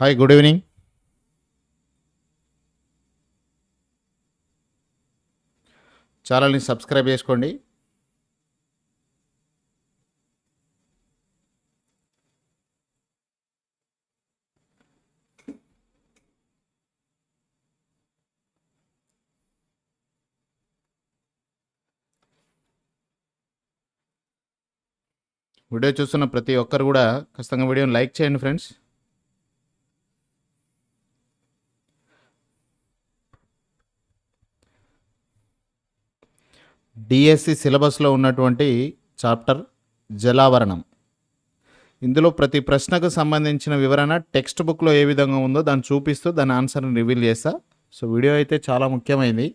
Hi good evening ఛానల్ని subscribe చేసుకోండి. Video చూస్తున్న ప్రతి ఒక్కరు కూడా ఖచ్చితంగా వీడియోని లైక్ చేయండి ఫ్రెండ్స్. డిఎస్సి సిలబస్లో ఉన్నటువంటి చాప్టర్ జలావరణం. ఇందులో ప్రతి ప్రశ్నకు సంబంధించిన వివరణ టెక్స్ట్ బుక్లో ఏ విధంగా ఉందో దాన్ని చూపిస్తూ దాని ఆన్సర్ని రివీల్ చేస్తా. సో వీడియో అయితే చాలా ముఖ్యమైనది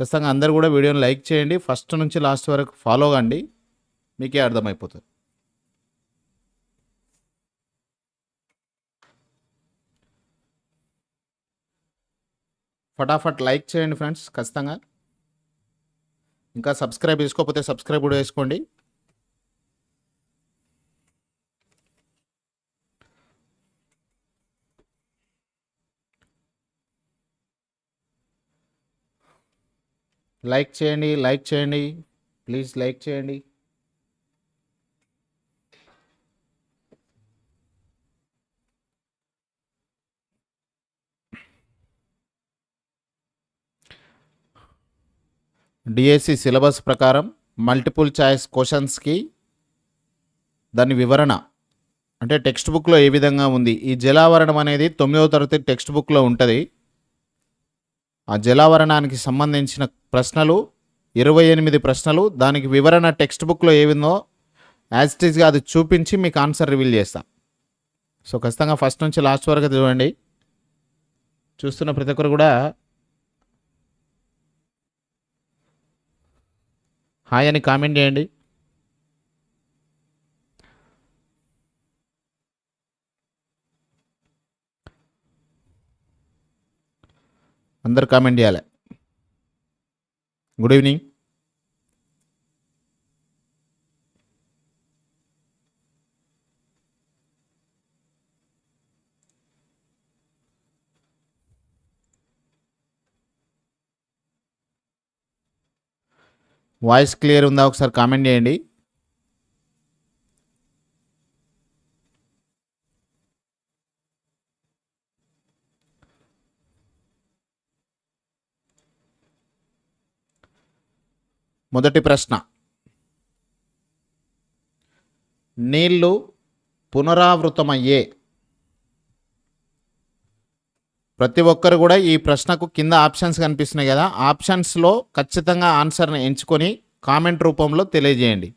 ఖచ్చితంగా అందరు కూడా వీడియోని లైక్ చేయండి. ఫస్ట్ నుంచి లాస్ట్ వరకు ఫాలో కండి. మీకే అర్థమైపోతుంది. ఫటాఫట్ లైక్ చేయండి ఫ్రెండ్స్. ఖచ్చితంగా ఇంకా సబ్స్క్రైబ్ చేసుకోకపోతే సబ్స్క్రైబ్ కూడా చేసుకోండి. లైక్ చేయండి లైక్ చేయండి. ప్లీజ్ లైక్ చేయండి. డిఎస్సి సిలబస్ ప్రకారం మల్టిపుల్ ఛాయిస్ క్వశ్చన్స్కి దాని వివరణ అంటే టెక్స్ట్ బుక్లో ఏ విధంగా ఉంది ఈ జలావరణం అనేది తొమ్మిదవ తరగతి టెక్స్ట్ బుక్లో ఉంటుంది. ఆ జలావరణానికి సంబంధించిన ప్రశ్నలు ఇరవై ఎనిమిది ప్రశ్నలు దానికి వివరణ టెక్స్ట్ బుక్లో ఏ విందో యాజ్ ఇట్ అది చూపించి మీకు ఆన్సర్ రివీల్ చేస్తా. సో ఖచ్చితంగా ఫస్ట్ నుంచి లాస్ట్ వరకు చూడండి. చూస్తున్న ప్రతి ఒక్కరు కూడా హాయ్ అని కామెంట్ చేయండి. అందరు కామెంట్ చేయాలి. Good evening. వాయిస్ క్లియర్ ఉందా? ఒకసారి కామెంట్ చేయండి. మొదటి ప్రశ్న. నీళ్ళు పునరావృతమయ్యే ప్రతి ఒక్కరు కూడా ఈ ప్రశ్నకు కింద ఆప్షన్స్ కనిపిస్తున్నాయి కదా. ఆప్షన్స్లో ఖచ్చితంగా ఆన్సర్ని ఎంచుకొని కామెంట్ రూపంలో తెలియజేయండి.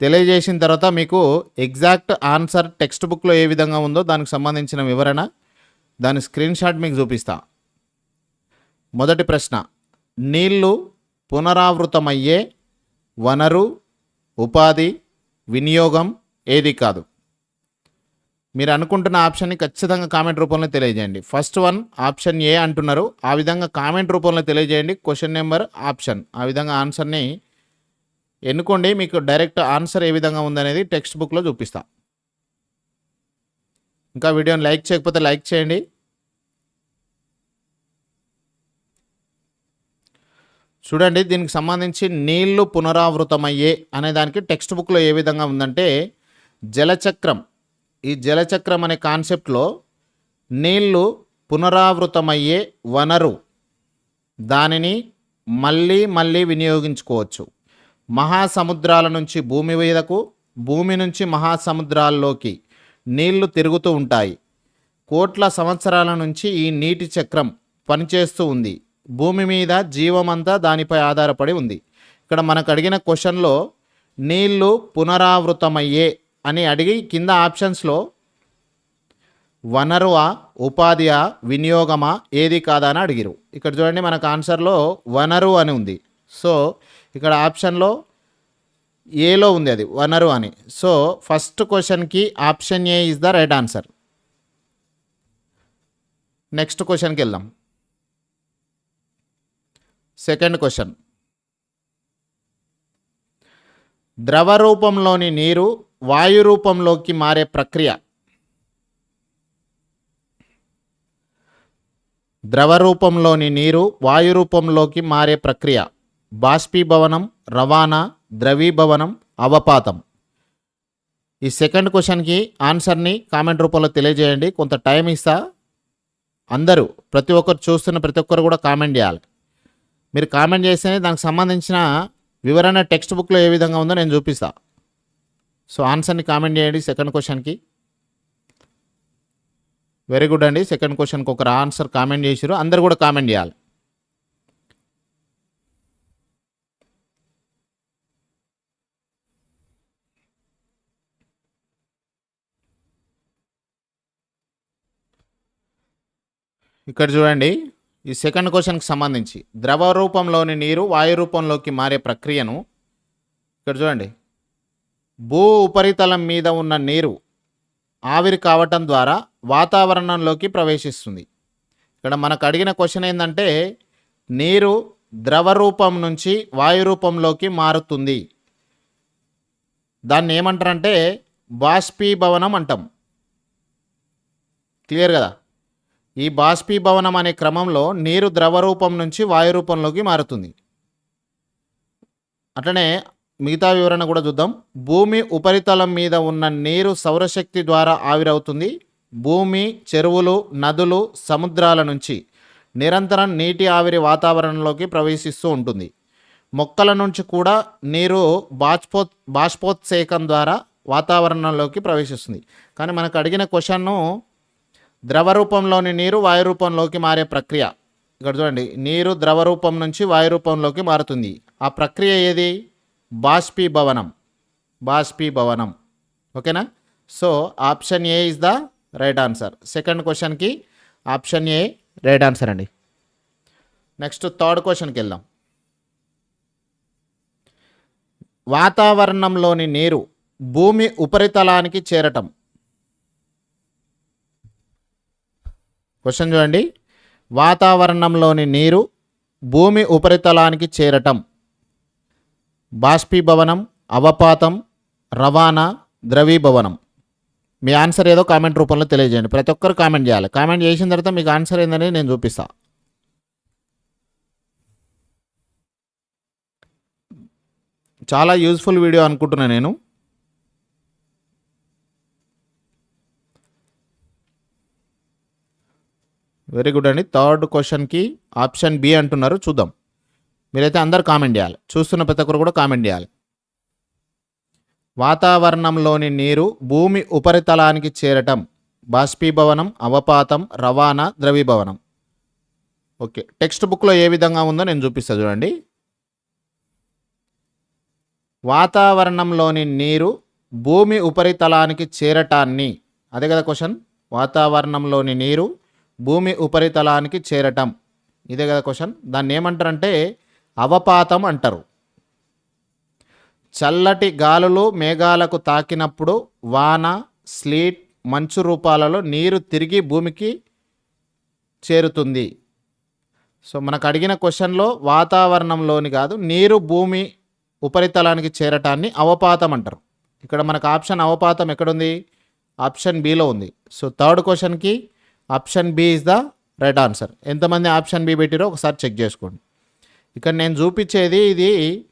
తెలియజేసిన తర్వాత మీకు ఎగ్జాక్ట్ ఆన్సర్ టెక్స్ట్ బుక్లో ఏ విధంగా ఉందో దానికి సంబంధించిన వివరణ దాని స్క్రీన్ షాట్ మీకు చూపిస్తా. మొదటి ప్రశ్న నీళ్ళు పునరావృతమయ్యే వనరు ఉపాధి వినియోగం ఏది కాదు? మీరు అనుకుంటున్న ఆప్షన్ని ఖచ్చితంగా కామెంట్ రూపంలో తెలియజేయండి. ఫస్ట్ వన్ ఆప్షన్ ఏ అంటున్నారు. ఆ విధంగా కామెంట్ రూపంలో తెలియజేయండి. Question number option. ఆ విధంగా ఆన్సర్ని ఎన్నుకోండి. మీకు డైరెక్ట్ ఆన్సర్ ఏ విధంగా ఉందనేది టెక్స్ట్ బుక్లో చూపిస్తా. ఇంకా వీడియోని లైక్ చేయకపోతే లైక్ చేయండి. చూడండి దీనికి సంబంధించి నీళ్ళు పునరావృతమయ్యే అనే దానికి టెక్స్ట్ బుక్లో ఏ విధంగా ఉందంటే జలచక్రం ఈ జలచక్రం అనే కాన్సెప్ట్లో నీళ్ళు పునరావృతమయ్యే వనరు. దానిని మళ్ళీ మళ్ళీ వినియోగించుకోవచ్చు. మహాసముద్రాల నుంచి భూమి మీదకు భూమి నుంచి మహాసముద్రాల్లోకి నీళ్ళు తిరుగుతూ ఉంటాయి. కోట్ల సంవత్సరాల నుంచి ఈ నీటి చక్రం పనిచేస్తూ ఉంది. భూమి మీద జీవమంతా దానిపై ఆధారపడి ఉంది. ఇక్కడ మనకు అడిగిన క్వశ్చన్లో నీళ్ళు పునరావృతమయ్యే అని అడిగి కింద ఆప్షన్స్లో వనరువా ఉపాధియా వినియోగమా ఏది కాదా అని అడిగిరు. ఇక్కడ చూడండి మనకు ఆన్సర్లో వనరు అని ఉంది. సో ఇక్కడ ఆప్షన్లో ఏలో ఉంది అది వనరు అని. సో ఫస్ట్ క్వశ్చన్కి option A is the right answer. Next క్వశ్చన్కి వెళ్దాం. Second question. ద్రవ రూపంలోని నీరు వాయు రూపంలోకి మారే ప్రక్రియ. ద్రవ రూపంలోని నీరు వాయు రూపంలోకి మారే ప్రక్రియ. బాష్పీభవనం రవాణా ద్రవీభవనం అవపాతం. ఈ సెకండ్ క్వశ్చన్కి ఆన్సర్ని కామెంట్ రూపంలో తెలియజేయండి. కొంత టైం ఇస్తా. అందరూ ప్రతి ఒక్కరు చూస్తున్న ప్రతి ఒక్కరు కూడా కామెంట్ చేయాలి. మీరు కామెంట్ చేస్తేనే దానికి సంబంధించిన వివరణ టెక్స్ట్ బుక్లో ఏ విధంగా ఉందో నేను చూపిస్తా. సో ఆన్సర్ని కామెంట్ చేయండి సెకండ్ క్వశ్చన్కి వెరీ గుడ్ అండి. సెకండ్ క్వశ్చన్కి ఒకరు ఆన్సర్ కామెంట్ చేసారు అందరు కూడా కామెంట్ చేయాలి. ఇక్కడ చూడండి. ఈ సెకండ్ క్వశ్చన్కి సంబంధించి ద్రవ రూపంలోని నీరు వాయు రూపంలోకి మారే ప్రక్రియను ఇక్కడ చూడండి. భూ ఉపరితలం మీద ఉన్న నీరు ఆవిరి కావటం ద్వారా వాతావరణంలోకి ప్రవేశిస్తుంది. ఇక్కడ మనకు అడిగిన క్వశ్చన్ ఏంటంటే నీరు ద్రవ రూపం నుంచి వాయు రూపంలోకి మారుతుంది. దాన్ని ఏమంటారంటే బాష్పీభవనం అంటాం. క్లియర్ కదా? ఈ బాష్పీభవనం అనే క్రమంలో నీరు ద్రవ రూపం నుంచి వాయు రూపంలోకి మారుతుంది. అట్లనే మిగతా వివరణ కూడా చూద్దాం. భూమి ఉపరితలం మీద ఉన్న నీరు సౌరశక్తి ద్వారా ఆవిరవుతుంది. భూమి చెరువులు నదులు సముద్రాల నుంచి నిరంతరం నీటి ఆవిరి వాతావరణంలోకి ప్రవేశిస్తూ ఉంటుంది. మొక్కల నుంచి కూడా నీరు బాష్పో బాష్పోత్సేకం ద్వారా వాతావరణంలోకి ప్రవేశిస్తుంది. కానీ మనకు అడిగిన క్వశ్చన్ను ద్రవ రూపంలోని నీరు వాయు రూపంలోకి మారే ప్రక్రియ. ఇక్కడ చూడండి. నీరు ద్రవ రూపం నుంచి వాయు రూపంలోకి మారుతుంది. ఆ ప్రక్రియ ఏది? బాష్పీభవనం. బాష్పీభవనం. ఓకేనా? So option A is the right answer. Second క్వశ్చన్కి ఆప్షన్ ఏ రైట్ ఆన్సర్ అండి. నెక్స్ట్ థర్డ్ క్వశ్చన్కి వెళ్దాం. వాతావరణంలోని నీరు భూమి ఉపరితలానికి చేరటం. క్వశ్చన్ చూడండి. వాతావరణంలోని నీరు భూమి ఉపరితలానికి చేరటం. బాష్పీభవనం అవపాతం రవాణా ద్రవీభవనం. మీ ఆన్సర్ ఏదో కామెంట్ రూపంలో తెలియజేయండి. ప్రతి ఒక్కరు కామెంట్ చేయాలి. కామెంట్ చేసిన తర్వాత మీకు ఆన్సర్ ఏందని నేను చూపిస్తా. చాలా యూజ్ఫుల్ వీడియో అనుకుంటున్నా నేను. వెరీ గుడ్ అండి. థర్డ్ క్వశ్చన్కి ఆప్షన్ బి అంటున్నారు. చూద్దాం. మీరైతే అందరు కామెంట్ చేయాలి. చూస్తున్న ప్రతి ఒక్కరు కూడా కామెంట్ చేయాలి. వాతావరణంలోని నీరు భూమి ఉపరితలానికి చేరటం బాష్పీభవనం అవపాతం రవాణా ద్రవీభవనం. ఓకే టెక్స్ట్ బుక్లో ఏ విధంగా ఉందో నేను చూపిస్తాను చూడండి. వాతావరణంలోని నీరు భూమి ఉపరితలానికి చేరటాన్ని అదే కదా క్వశ్చన్? వాతావరణంలోని నీరు భూమి ఉపరితలానికి చేరటం ఇదే కదా క్వశ్చన్? దాన్ని ఏమంటారంటే అవపాతం అంటారు. చల్లటి గాలులు మేఘాలకు తాకినప్పుడు వాన స్లీట్ మంచు రూపాలలో నీరు తిరిగి భూమికి చేరుతుంది. సో మనకు అడిగిన క్వశ్చన్లో వాతావరణంలోని కాదు నీరు భూమి ఉపరితలానికి చేరటాన్ని అవపాతం అంటారు. ఇక్కడ మనకు ఆప్షన్ అవపాతం ఎక్కడుంది? ఆప్షన్ బిలో ఉంది. సో థర్డ్ క్వశ్చన్కి option B is the right answer. ఎంతమంది ఆప్షన్ బి పెట్టిరో ఒకసారి చెక్ చేసుకోండి. ఇక్కడ నేను చూపించేది ఇది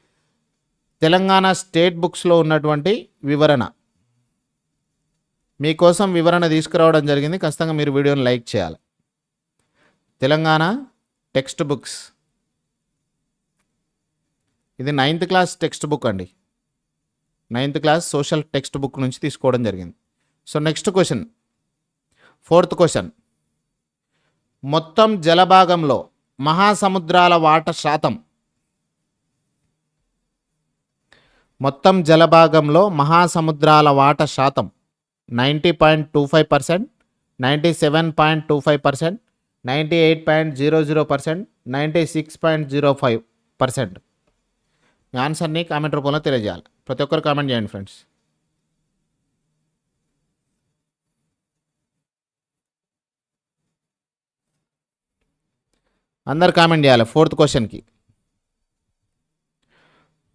తెలంగాణ స్టేట్ బుక్స్లో ఉన్నటువంటి వివరణ. మీకోసం వివరణ తీసుకురావడం జరిగింది. ఖచ్చితంగా మీరు వీడియోని లైక్ చేయాలి. Telangana text books. ఇది నైన్త్ క్లాస్ టెక్స్ట్ బుక్ అండి. Ninth class social text book నుంచి తీసుకోవడం జరిగింది. So next question. Fourth question. మొత్తం జలభాగంలో మహాసముద్రాల వాట శాతం. మొత్తం జలభాగంలో మహాసముద్రాల వాట శాతం ninety point two five percent ninety seven point two five percent ninety eight point zero zero percent ninety six point zero five percent. మీ ఆన్సర్ని కామెంట్ రూపంలో తెలియజేయాలి. ప్రతి ఒక్కరు కామెంట్ చేయండి ఫ్రెండ్స్. అందరు కామెంట్ చేయాలి. ఫోర్త్ క్వశ్చన్కి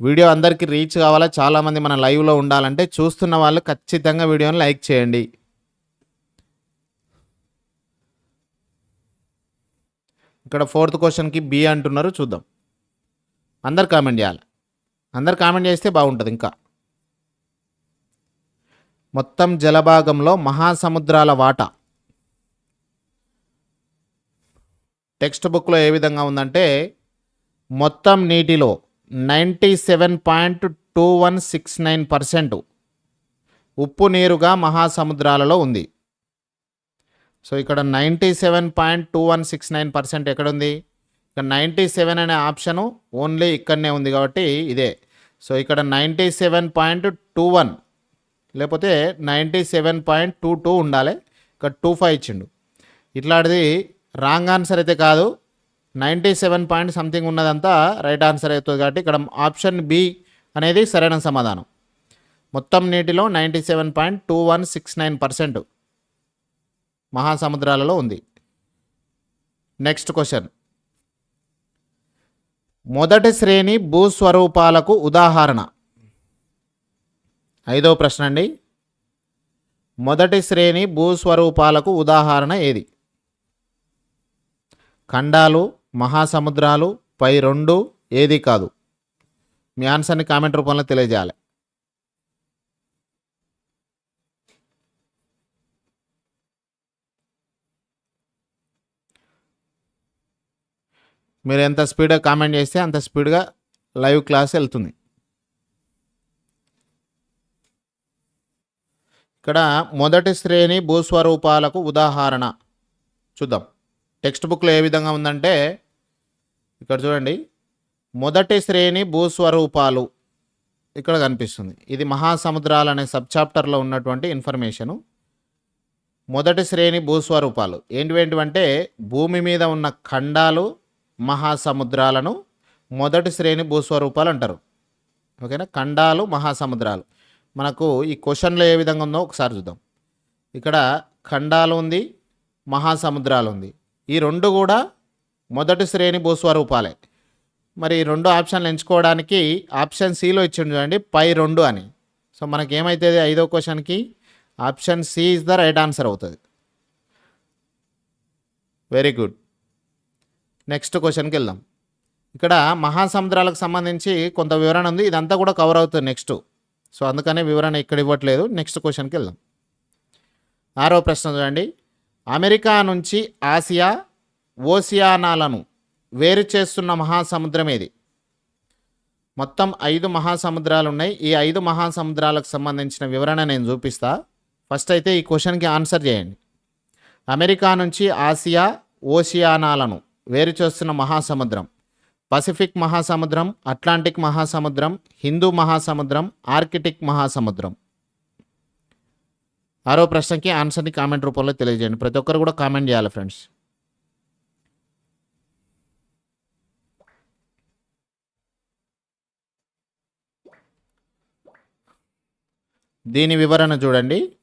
వీడియో అందరికీ రీచ్ కావాలా? చాలామంది మన లైవ్లో ఉండాలంటే చూస్తున్న వాళ్ళు ఖచ్చితంగా వీడియోని లైక్ చేయండి. ఇక్కడ ఫోర్త్ క్వశ్చన్కి బి అంటున్నారు చూద్దాం. అందరు కామెంట్ చేయాలి. అందరు కామెంట్ చేస్తే బాగుంటుంది ఇంకా. మొత్తం జలభాగంలో మహాసముద్రాల వాటా. టెక్స్ట్ బుక్లో ఏ విధంగా ఉందంటే మొత్తం నీటిలో ninety seven point two one six nine percent ఉప్పు నీరుగా మహాసముద్రాలలో ఉంది. సో ఇక్కడ ninety seven point two one six nine percent ఎక్కడుంది? ఇక్కడ నైంటీ సెవెన్ అనే ఆప్షను ఓన్లీ ఇక్కడనే ఉంది కాబట్టి ఇదే. సో ఇక్కడ ninety seven point two one లేకపోతే ninety seven point two two ఉండాలి. ఇక్కడ టూ ఫైవ్ ఇచ్చిండు. ఇట్లాంటిది రాంగ్ ఆన్సర్ అయితే కాదు. నైంటీ సెవెన్ పాయింట్ సంథింగ్ ఉన్నదంతా రైట్ ఆన్సర్ అవుతుంది కాబట్టి ఇక్కడ ఆప్షన్ బి అనేది సరైన సమాధానం. మొత్తం నీటిలో ninety seven point two one six nine percent మహాసముద్రాలలో ఉంది. Next question. మొదటి శ్రేణి భూస్వరూపాలకు ఉదాహరణ. ఐదో ప్రశ్న అండి. మొదటి శ్రేణి భూస్వరూపాలకు ఉదాహరణ ఏది? ఖండాలు మహాసముద్రాలు పై రెండు ఏది కాదు. మీ ఆన్సర్ని కామెంట్ రూపంలో తెలియజేయాలి. మీరు ఎంత స్పీడ్గా కామెంట్ చేస్తే అంత స్పీడ్గా లైవ్ క్లాస్ వెళ్తుంది. ఇక్కడ మొదటి శ్రేణి భూస్వరూపాలకు ఉదాహరణ. చూద్దాం. టెక్స్ట్ బుక్లో ఏ విధంగా ఉందంటే ఇక్కడ చూడండి మొదటి శ్రేణి భూస్వరూపాలు ఇక్కడ కనిపిస్తుంది. ఇది మహాసముద్రాలు అనే సబ్ చాప్టర్లో ఉన్నటువంటి ఇన్ఫర్మేషను. మొదటి శ్రేణి భూస్వరూపాలు ఏంటివేంటివంటే భూమి మీద ఉన్న ఖండాలు మహాసముద్రాలను మొదటి శ్రేణి భూస్వరూపాలు అంటారు. ఓకేనా? ఖండాలు మహాసముద్రాలు. మనకు ఈ క్వశ్చన్లో ఏ విధంగా ఉందో ఒకసారి చూద్దాం. ఇక్కడ ఖండాలు ఉంది మహాసముద్రాలు ఉంది. ఈ రెండు కూడా మొదటి శ్రేణి భూస్వరూపాలే. మరి ఈ రెండు ఆప్షన్లు ఎంచుకోవడానికి ఆప్షన్ సిలో ఇచ్చిండు చూడండి పై రెండు అని. సో మనకి ఏమవుతుంది ఐదో క్వశ్చన్కి? Option C is the right answer అవుతుంది. వెరీ గుడ్ నెక్స్ట్ క్వశ్చన్కి వెళ్దాం. ఇక్కడ మహాసముద్రాలకు సంబంధించి కొంత వివరణ ఉంది ఇదంతా కూడా కవర్ అవుతుంది నెక్స్ట్ సో అందుకనే వివరణ ఇక్కడ ఇవ్వట్లేదు. నెక్స్ట్ క్వశ్చన్కి వెళ్దాం. ఆరో ప్రశ్న చూడండి. అమెరికా నుంచి ఆసియా ఓసియానాలను వేరు చేస్తున్న మహాసముద్రం ఏది? మొత్తం ఐదు మహాసముద్రాలు ఉన్నాయి ఈ ఐదు మహాసముద్రాలకు సంబంధించిన వివరణ నేను చూపిస్తా. ఫస్ట్ అయితే ఈ క్వశ్చన్కి ఆన్సర్ చేయండి. అమెరికా నుంచి ఆసియా ఓషియానాలను వేరు చేస్తున్న మహాసముద్రం. పసిఫిక్ మహాసముద్రం అట్లాంటిక్ మహాసముద్రం హిందూ మహాసముద్రం ఆర్కిటిక్ మహాసముద్రం. ఆరో ప్రశ్నకి ఆన్సర్ని కామెంట్ రూపంలో తెలియజేయండి. ప్రతి ఒక్కరు కూడా కామెంట్ చేయాలి ఫ్రెండ్స్. దీని వివరణ చూడండి.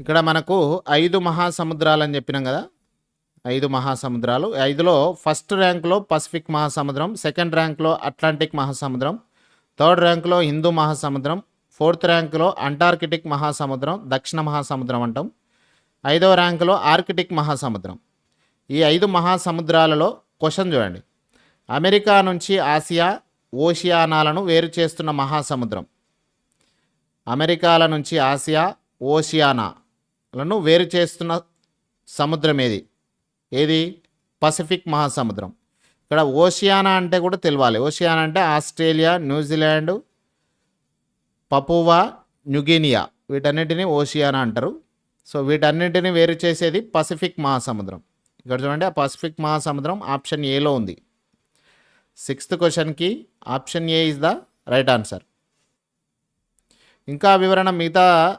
ఇక్కడ మనకు ఐదు మహాసముద్రాలు అని చెప్పినాం కదా. ఐదు మహాసముద్రాలు. ఐదులో ఫస్ట్ ర్యాంక్లో పసిఫిక్ మహాసముద్రం సెకండ్ ర్యాంక్లో అట్లాంటిక్ మహాసముద్రం థర్డ్ ర్యాంక్లో హిందూ మహాసముద్రం ఫోర్త్ ర్యాంకులో అంటార్కిటిక్ మహాసముద్రం దక్షిణ మహాసముద్రం అంటాం. ఐదవ ర్యాంకులో ఆర్కిటిక్ మహాసముద్రం. ఈ ఐదు మహాసముద్రాలలో క్వశ్చన్ చూడండి. అమెరికా నుంచి ఆసియా ఓషియానాలను వేరు చేస్తున్న మహాసముద్రం. అమెరికాల నుంచి ఆసియా ఓషియానాలను వేరు చేస్తున్న సముద్రం ఏది? ఏది? పసిఫిక్ మహాసముద్రం. ఇక్కడ ఓషియానా అంటే కూడా తెలియాలి ఓషియానా అంటే Australia New Zealand Papua New Guinea వీటన్నిటిని ఓషియానా అంటారు. సో వీటన్నిటిని వేరు చేసేది పసిఫిక్ మహాసముద్రం. ఇక్కడ చూడండి ఆ పసిఫిక్ మహాసముద్రం ఆప్షన్ ఏలో ఉంది. సిక్స్త్ క్వశ్చన్కి option A is the right answer. ఇంకా వివరణ మిగతా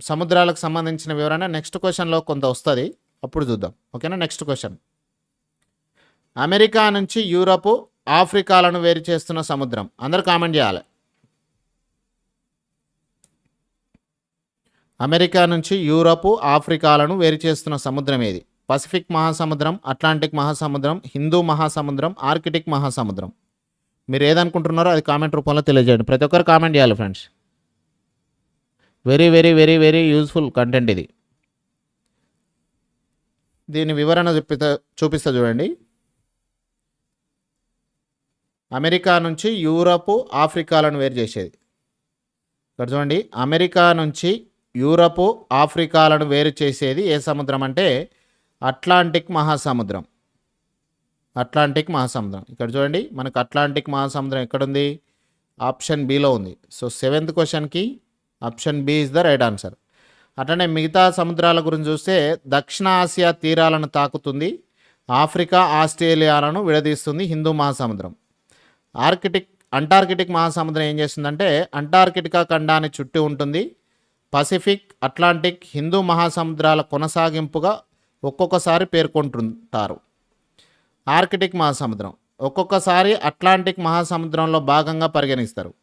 సముద్రాలకు సంబంధించిన వివరణ నెక్స్ట్ క్వశ్చన్లో కొంత వస్తుంది. అప్పుడు చూద్దాం. ఓకేనా? Next question. అమెరికా నుంచి యూరప్ ఆఫ్రికాలను వేరు చేస్తున్న సముద్రం. అందరూ కామెంట్ చేయాలి. అమెరికా నుంచి యూరప్ ఆఫ్రికాలను వేరు చేస్తున్న సముద్రం ఏది? పసిఫిక్ మహాసముద్రం అట్లాంటిక్ మహాసముద్రం హిందూ మహాసముద్రం ఆర్కిటిక్ మహాసముద్రం. మీరు ఏదనుకుంటున్నారో అది కామెంట్ రూపంలో తెలియజేయండి. ప్రతి ఒక్కరు కామెంట్ చేయాలి friends. Very very very very useful content ఇది. దీని వివరణ చూపిస్తా చూపిస్తా చూడండి. అమెరికా నుంచి యూరప్ ఆఫ్రికాలను వేరు చేసేది. ఇక్కడ చూడండి. అమెరికా నుంచి యూరప్ ఆఫ్రికాలను వేరు చేసేది ఏ సముద్రం అంటే అట్లాంటిక్ మహాసముద్రం. అట్లాంటిక్ మహాసముద్రం. ఇక్కడ చూడండి మనకు అట్లాంటిక్ మహాసముద్రం ఎక్కడుంది? ఆప్షన్ బిలో ఉంది. సో సెవెంత్ క్వశ్చన్కి option B is the right answer అట్లనే మిగతా సముద్రాల గురించి చూస్తే దక్షిణ ఆసియా తీరాలను తాకుతుంది ఆఫ్రికా ఆస్ట్రేలియాలను విడదీస్తుంది హిందూ మహాసముద్రం. ఆర్కిటిక్ అంటార్కిటిక్ మహాసముద్రం ఏం చేస్తుందంటే అంటార్కిటికా ఖండాన్ని చుట్టి ఉంటుంది. పసిఫిక్ అట్లాంటిక్ హిందూ మహాసముద్రాల కొనసాగింపుగా ఒక్కొక్కసారి పేర్కొంటుంటారు. ఆర్కిటిక్ మహాసముద్రం. ఒక్కొక్కసారి అట్లాంటిక్ మహాసముద్రంలో భాగంగా పరిగణిస్తారు.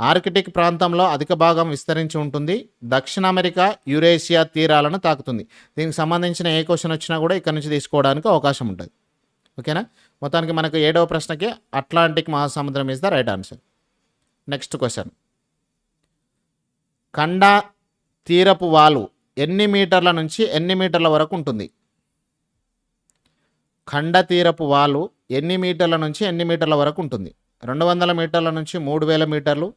ఆర్కిటిక్ ప్రాంతంలో అధిక భాగం విస్తరించి ఉంటుంది. దక్షిణ అమెరికా యురేషియా తీరాలను తాకుతుంది. దీనికి సంబంధించిన ఏ క్వశ్చన్ వచ్చినా కూడా ఇక్కడ నుంచి తీసుకోవడానికి అవకాశం ఉంటుంది. ఓకేనా? మొత్తానికి మనకు ఏడవ ప్రశ్నకి అట్లాంటిక్ మహాసముద్రం is the right answer next question ఖండ తీరపు వాలు ఎన్ని మీటర్ల నుంచి ఎన్ని మీటర్ల వరకు ఉంటుంది? ఖండ తీరపు వాలు ఎన్ని మీటర్ల నుంచి ఎన్ని మీటర్ల వరకు ఉంటుంది? రెండు వందల మీటర్ల నుంచి మూడు వేల మీటర్లు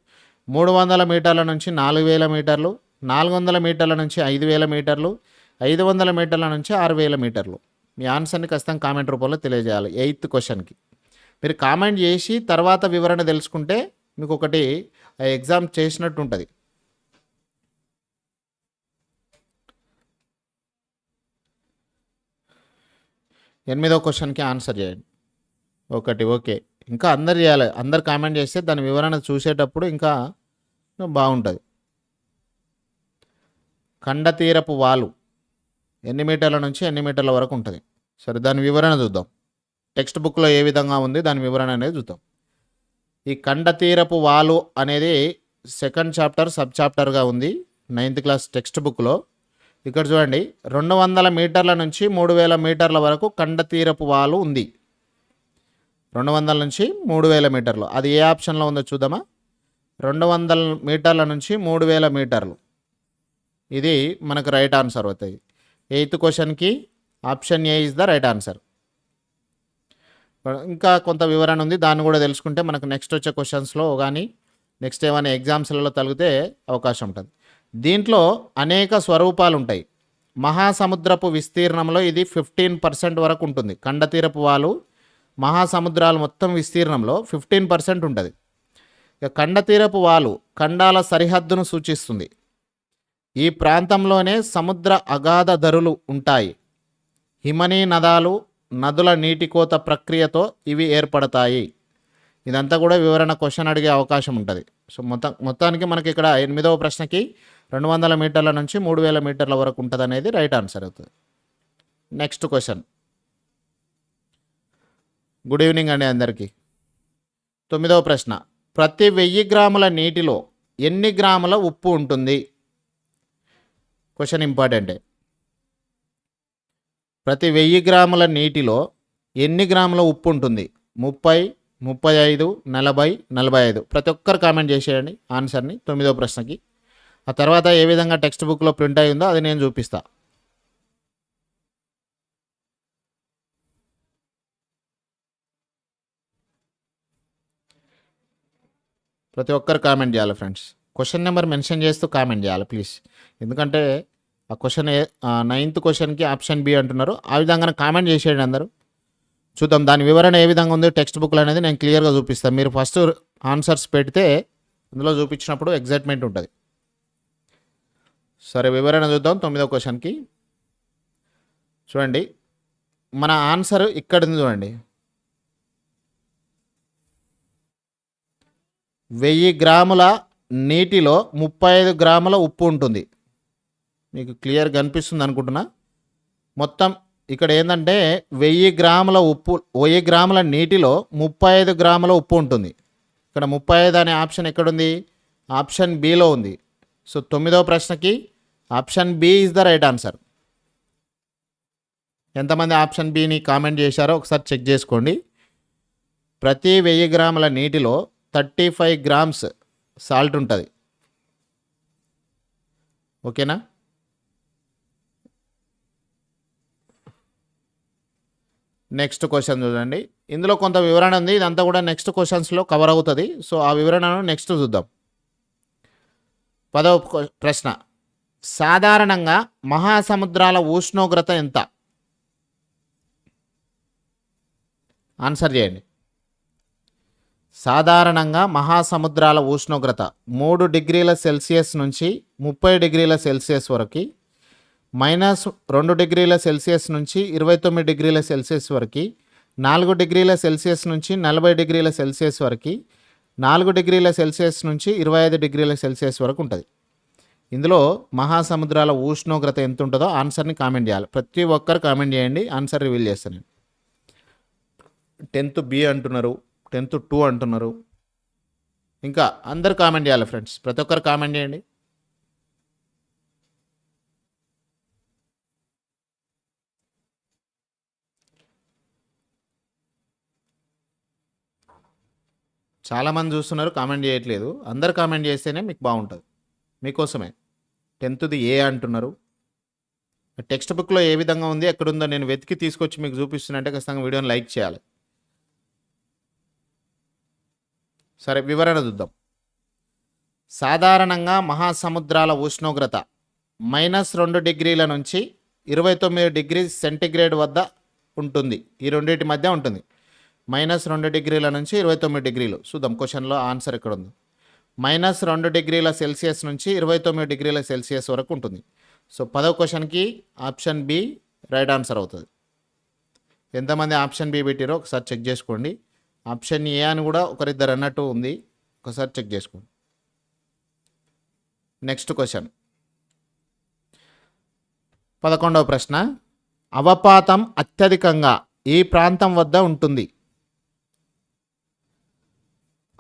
మూడు వందల మీటర్ల నుంచి నాలుగు వేల మీటర్లు నాలుగు వందల మీటర్ల నుంచి ఐదు వేల మీటర్లు ఐదు వందల మీటర్ల నుంచి ఆరు వేల మీటర్లు. మీ ఆన్సర్ని ఖచ్చితంగా కామెంట్ రూపంలో తెలియజేయాలి ఎయిత్ క్వశ్చన్కి. మీరు కామెంట్ చేసి తర్వాత వివరణ తెలుసుకుంటే మీకు ఒకటి ఎగ్జామ్ చేసినట్టు ఉంటుంది ఎనిమిదో క్వశ్చన్కి ఆన్సర్ చేయండి. ఒకటి ఓకే. ఇంకా అందరు చేయాలి. అందరు కామెంట్ చేస్తే దాని వివరణ చూసేటప్పుడు ఇంకా బాగుంటుంది. ఖండతీరపు వాలు ఎన్ని మీటర్ల నుంచి ఎన్ని మీటర్ల వరకు ఉంటుంది? సరే దాని వివరణ చూద్దాం. టెక్స్ట్ బుక్లో ఏ విధంగా ఉంది దాని వివరణ అనేది చూద్దాం. ఈ ఖండతీరపు వాలు అనేది సెకండ్ చాప్టర్ సబ్ చాప్టర్గా ఉంది. నైన్త్ క్లాస్ టెక్స్ట్ బుక్లో. ఇక్కడ చూడండి రెండు వందల మీటర్ల నుంచి మూడు వేల మీటర్ల వరకు కండతీరపు వాలు ఉంది. రెండు వందల నుంచి మూడు వేల మీటర్లు. అది ఏ ఆప్షన్లో ఉందో చూద్దామా? రెండు వందల మీటర్ల నుంచి మూడు వేల మీటర్లు. ఇది మనకు రైట్ ఆన్సర్ అవుతుంది ఎయిత్ క్వశ్చన్కి option A is the right answer. ఇంకా కొంత వివరణ ఉంది దాన్ని కూడా తెలుసుకుంటే మనకు నెక్స్ట్ వచ్చే క్వశ్చన్స్లో కానీ నెక్స్ట్ ఏమైనా ఎగ్జామ్స్లలో తగిలితే అవకాశం ఉంటుంది. దీంట్లో అనేక స్వరూపాలు ఉంటాయి మహాసముద్రపు విస్తీర్ణంలో ఇది ఫిఫ్టీన్ పర్సెంట్ వరకు ఉంటుంది. కండతీరపు వాలు మహాసముద్రాలు మొత్తం విస్తీర్ణంలో ఫిఫ్టీన్ పర్సెంట్ ఉంటుంది. ఇక కండతీరపు వాలు ఖండాల సరిహద్దును సూచిస్తుంది. ఈ ప్రాంతంలోనే సముద్ర అగాధ ధరులు ఉంటాయి. హిమనీ నదాలు నదుల నీటి కోత ప్రక్రియతో ఇవి ఏర్పడతాయి. ఇదంతా కూడా వివరణ క్వశ్చన్ అడిగే అవకాశం ఉంటుంది. సో మొత్తం మొత్తానికి మనకి ఇక్కడ ఎనిమిదవ ప్రశ్నకి రెండు వందల మీటర్ల నుంచి మూడు వేల మీటర్ల వరకు ఉంటుంది అనేది రైట్ ఆన్సర్ అవుతుంది. నెక్స్ట్ క్వశ్చన్ గుడ్ ఈవినింగ్ అండి అందరికీ. తొమ్మిదవ ప్రశ్న. ప్రతి వెయ్యి గ్రాముల నీటిలో ఎన్ని గ్రాముల ఉప్పు ఉంటుంది? క్వశ్చన్ ఇంపార్టెంటే ప్రతి వెయ్యి గ్రాముల నీటిలో ఎన్ని గ్రాముల ఉప్పు ఉంటుంది? ముప్పై ముప్పై ఐదు నలభై నలభై ఐదు. ప్రతి ఒక్కరు కామెంట్ చేసేయండి. ఆన్సర్ని తొమ్మిదో ప్రశ్నకి. ఆ తర్వాత ఏ విధంగా టెక్స్ట్ బుక్లో ప్రింట్ అయి ఉందో అది నేను చూపిస్తా. ప్రతి ఒక్కరు కామెంట్ చేయాలి ఫ్రెండ్స్. క్వశ్చన్ నెంబర్ మెన్షన్ చేస్తూ కామెంట్ చేయాలి ప్లీజ్. ఎందుకంటే ఆ క్వశ్చన్ నైన్త్ క్వశ్చన్కి ఆప్షన్ బి అంటున్నారు. ఆ విధంగానే కామెంట్ చేసేయండి అందరూ. చూద్దాం దాని వివరణ ఏ విధంగా ఉంది టెక్స్ట్ బుక్లు అనేది నేను క్లియర్గా చూపిస్తాను మీరు ఫస్ట్ ఆన్సర్స్ పెడితే అందులో చూపించినప్పుడు ఎగ్జైట్మెంట్ ఉంటుంది. సరే వివరణ చూద్దాం తొమ్మిదో క్వశ్చన్కి. చూడండి మన ఆన్సర్ ఇక్కడ ఉంది చూడండి. వెయ్యి గ్రాముల నీటిలో ముప్పై ఐదు గ్రాముల ఉప్పు ఉంటుంది. మీకు క్లియర్ కనిపిస్తుంది అనుకుంటున్నా? మొత్తం ఇక్కడ ఏంటంటే వెయ్యి గ్రాముల ఉప్పు వెయ్యి గ్రాముల నీటిలో ముప్పై ఐదు గ్రాముల ఉప్పు ఉంటుంది. ఇక్కడ ముప్పై ఐదు అనే ఆప్షన్ ఎక్కడుంది? ఆప్షన్ బిలో ఉంది. సో తొమ్మిదవ ప్రశ్నకి option B is the right answer. ఎంతమంది ఆప్షన్ బిని కామెంట్ చేశారో ఒకసారి చెక్ చేసుకోండి. ప్రతి వెయ్యి గ్రాముల నీటిలో థర్టీ ఫైవ్ గ్రామ్స్ సాల్ట్ ఉంటుంది. ఓకేనా? నెక్స్ట్ క్వశ్చన్ చూడండి. ఇందులో కొంత వివరణ ఉంది. ఇదంతా కూడా నెక్స్ట్ క్వశ్చన్స్లో కవర్ అవుతుంది. సో ఆ వివరణను నెక్స్ట్ చూద్దాం. పదవ ప్రశ్న. సాధారణంగా మహాసముద్రాల ఉష్ణోగ్రత ఎంత? ఆన్సర్ చేయండి. సాధారణంగా మహాసముద్రాల ఉష్ణోగ్రత మూడు డిగ్రీల సెల్సియస్ నుంచి ముప్పై డిగ్రీల సెల్సియస్ వరకు మైనస్ రెండు డిగ్రీల సెల్సియస్ నుంచి ఇరవై తొమ్మిది డిగ్రీల సెల్సియస్ వరకు నాలుగు డిగ్రీల సెల్సియస్ నుంచి నలభై డిగ్రీల సెల్సియస్ వరకు నాలుగు డిగ్రీల సెల్సియస్ నుంచి ఇరవై ఐదు డిగ్రీల సెల్సియస్ వరకు ఉంటుంది. ఇందులో మహాసముద్రాల ఉష్ణోగ్రత ఎంత ఉంటుందో ఆన్సర్ని కామెంట్ చేయాలి. ప్రతి ఒక్కరు కామెంట్ చేయండి ఆన్సర్ రివీల్ చేస్తాను నేను. టెన్త్ బి అంటున్నారు టెన్త్ టూ అంటున్నారు. ఇంకా అందరు కామెంట్ చేయాలి ఫ్రెండ్స్. ప్రతి ఒక్కరు కామెంట్ చేయండి. చాలామంది చూస్తున్నారు కామెంట్ చేయట్లేదు. అందరు కామెంట్ చేస్తేనే మీకు బాగుంటుంది. మీకోసమే. టెన్త్ది ఏ అంటున్నారు? టెక్స్ట్ బుక్లో ఏ విధంగా ఉంది ఎక్కడుందో నేను వెతికి తీసుకొచ్చి మీకు చూపిస్తున్నట్టే ఖచ్చితంగా వీడియోని లైక్ చేయాలి. సరే వివరణ చూద్దాం. సాధారణంగా మహాసముద్రాల ఉష్ణోగ్రత మైనస్ రెండు డిగ్రీల నుంచి ఇరవై తొమ్మిది డిగ్రీ సెంటిగ్రేడ్ వద్ద ఉంటుంది. ఈ రెండింటి మధ్య ఉంటుంది. మైనస్ రెండు డిగ్రీల నుంచి ఇరవై తొమ్మిది డిగ్రీలు. చూద్దాం క్వశ్చన్లో ఆన్సర్ ఎక్కడ ఉంది మైనస్ రెండు డిగ్రీల సెల్సియస్ నుంచి ఇరవై తొమ్మిది డిగ్రీల సెల్సియస్ వరకు ఉంటుంది. సో పదవ క్వశ్చన్కి ఆప్షన్ బి రైట్ ఆన్సర్ అవుతుంది. ఎంతమంది ఆప్షన్ బి పెట్టారో ఒకసారి చెక్ చేసుకోండి. ఆప్షన్ ఏ అని కూడా ఒకరిద్దరు అన్నట్టు ఉంది. ఒకసారి చెక్ చేసుకోండి. Next question. పదకొండవ ప్రశ్న. అవపాతం అత్యధికంగా ఈ ప్రాంతం వద్ద ఉంటుంది?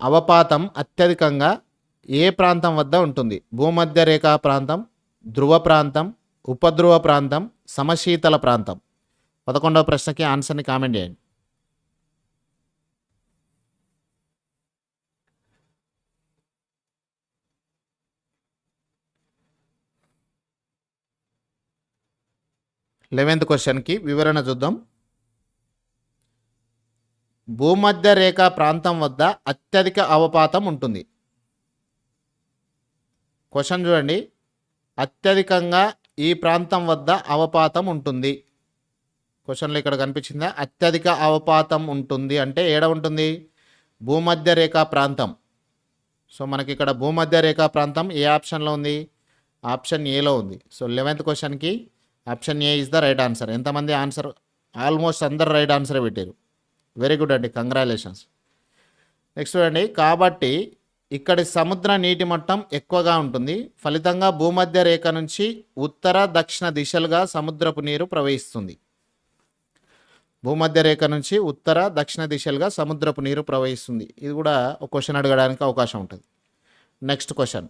అవపాతం అత్యధికంగా ఏ ప్రాంతం వద్ద ఉంటుంది? భూమధ్య రేఖా ప్రాంతం ధ్రువ ప్రాంతం ఉపధ్రువ ప్రాంతం సమశీతల ప్రాంతం. పదకొండవ ప్రశ్నకి ఆన్సర్ని కామెంట్ చేయండి. లెవెన్త్ క్వశ్చన్కి వివరణ చూద్దాం. భూమధ్య రేఖ ప్రాంతం వద్ద అత్యధిక అవపాతం ఉంటుంది. క్వశ్చన్ చూడండి. అత్యధికంగా ఈ ప్రాంతం వద్ద అవపాతం ఉంటుంది. క్వశ్చన్లో ఇక్కడ కనిపించిందా? అత్యధిక అవపాతం ఉంటుంది అంటే ఏడ ఉంటుంది? భూమధ్య రేఖ ప్రాంతం. సో మనకి ఇక్కడ భూమధ్య రేఖ ప్రాంతం ఏ ఆప్షన్లో ఉంది? ఆప్షన్ ఏలో ఉంది. సో లెవెన్త్ క్వశ్చన్కి option A is the right answer ఎంతమంది ఆన్సర్ ఆల్మోస్ట్ అందరు రైట్ ఆన్సర్ పెట్టారు వెరీ గుడ్ అండి. కంగ్రాచులేషన్స్ నెక్స్ట్ చూడండి. కాబట్టి ఇక్కడి సముద్ర నీటి మట్టం ఎక్కువగా ఉంటుంది. ఫలితంగా భూమధ్య రేఖ నుంచి ఉత్తర దక్షిణ దిశలుగా సముద్రపు నీరు ప్రవహిస్తుంది. భూమధ్య రేఖ నుంచి ఉత్తర దక్షిణ దిశలుగా సముద్రపు నీరు ప్రవహిస్తుంది. ఇది కూడా ఒక క్వశ్చన్ అడగడానికి అవకాశం ఉంటుంది. Next question